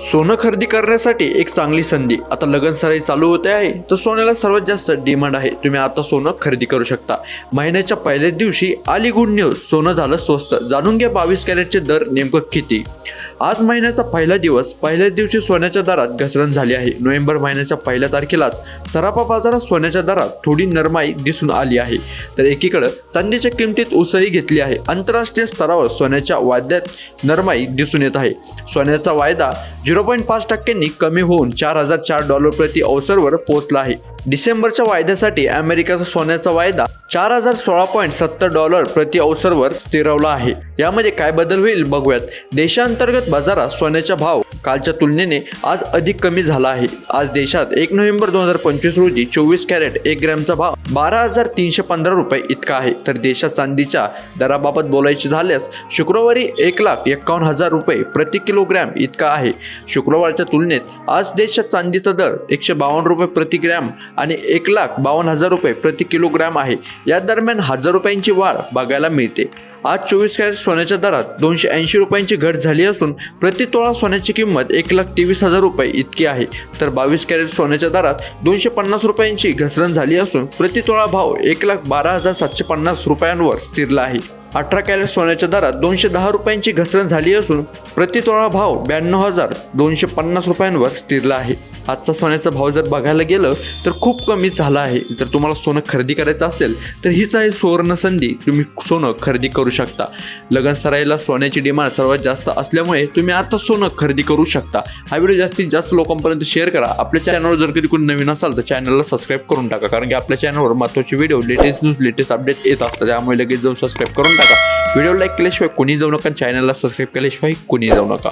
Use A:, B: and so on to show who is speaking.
A: सोनं खरेदी करण्यासाठी एक चांगली संधी. आता लगन सराई चालू होते आहे तर सोन्याला सर्वात जास्त डिमांड आहे. तुम्ही आता सोनं खरेदी करू शकता. महिन्याच्या पहिल्याच दिवशी आली गुड न्यूज सोनं झालं स्वस्त. जाणून घ्या बावीस कॅरेटचे दर नेमकं किती. आज महिन्याचा पहिला दिवस पहिल्याच दिवशी सोन्याच्या दरात घसरण झाली आहे. नोव्हेंबर महिन्याच्या पहिल्या तारखेलाच सराफा बाजारात सोन्याच्या दरात थोडी नरमाई दिसून आली आहे. तर एकीकडं चांदीच्या किमतीत उसळी घेतली आहे. आंतरराष्ट्रीय स्तरावर सोन्याच्या वाद्यात नरमाई दिसून येत आहे. सोन्याचा वायदा झिरो पॉईंट पाच टक्क्यांनी कमी होऊन चार हजार चार डॉलर प्रति अवसरवर पोहोचला आहे. डिसेंबरच्या वायद्यासाठी अमेरिकेचा सोन्याचा वायदा चार हजार सोळा पॉईंट सत्तर डॉलर प्रति अवसरवर स्थिरवला आहे. यामध्ये काय बदल होईल बघूयात. देशांतर्गत बाजारात सोन्याचा भाव कालच्या तुलनेने आज अधिक कमी झाला आहे. आज देशात एक नोव्हेंबर दोन हजार पंचवीस रोजी चोवीस कॅरेट एक ग्रॅमचा भाव बारा हजार तीनशे पंधरा रुपये इतका आहे. तर देशात चांदीच्या दराबाबत बोलायचे झाल्यास शुक्रवारी एक लाख एक्कावन्न हजार रुपये प्रति किलोग्रॅम इतका आहे. शुक्रवारच्या तुलनेत आज देशात चांदीचा दर एकशे बावन्न रुपये प्रति ग्रॅम आणि एक लाख बावन्न हजार रुपये प्रति किलोग्रॅम आहे. या दरम्यान हजार रुपयांची वाढ बघायला मिळते. आज चोवीस कॅरेट सोन्याच्या दरात दोनशे ऐंशी रुपयांची घट झाली असून प्रति तोळा सोन्याची किंमत एक लाख तेवीस हजार रुपये इतकी आहे. तर बावीस कॅरेट सोन्याच्या दरात दोनशे पन्नास रुपयांची घसरण झाली असून प्रति तोळा भाव एक लाख बारा हजार सातशे पन्नास रुपयांवर स्थिरला आहे. अठरा कॅरेट सोन्याच्या दरात दोनशे दहा रुपयांची घसरण झाली असून प्रतितोळा भाव ब्याण्णव हजार दोनशे पन्नास रुपयांवर स्थिरला आहे. आजचा सोन्याचा भाव जर बघायला गेलं तर खूप कमी झाला आहे. जर तुम्हाला सोनं खरेदी करायचं असेल तर हीच आहे सुवर्ण संधी. तुम्ही सोनं खरेदी करू शकता. लगन सराईला सोन्याची डिमांड सर्वात जास्त असल्यामुळे तुम्ही आता सोनं खरेदी करू शकता. हा व्हिडिओ जास्तीत जास्त लोकांपर्यंत शेअर करा. आपल्या चॅनलवर जर कधी कोणी नवीन असाल तर चॅनलला सबस्क्राईब करून टाका. कारण की आपल्या चॅनलवर महत्त्वाचे video latest news latest update येत असतात. त्यामुळे लगेच जाऊन सबस्क्राईब करून टाका. व्हिडिओ लाईक केल्याशिवाय कोणी जाऊ नका चॅनलला सबस्क्राईब केल्याशिवाय कोणी जाऊ नका.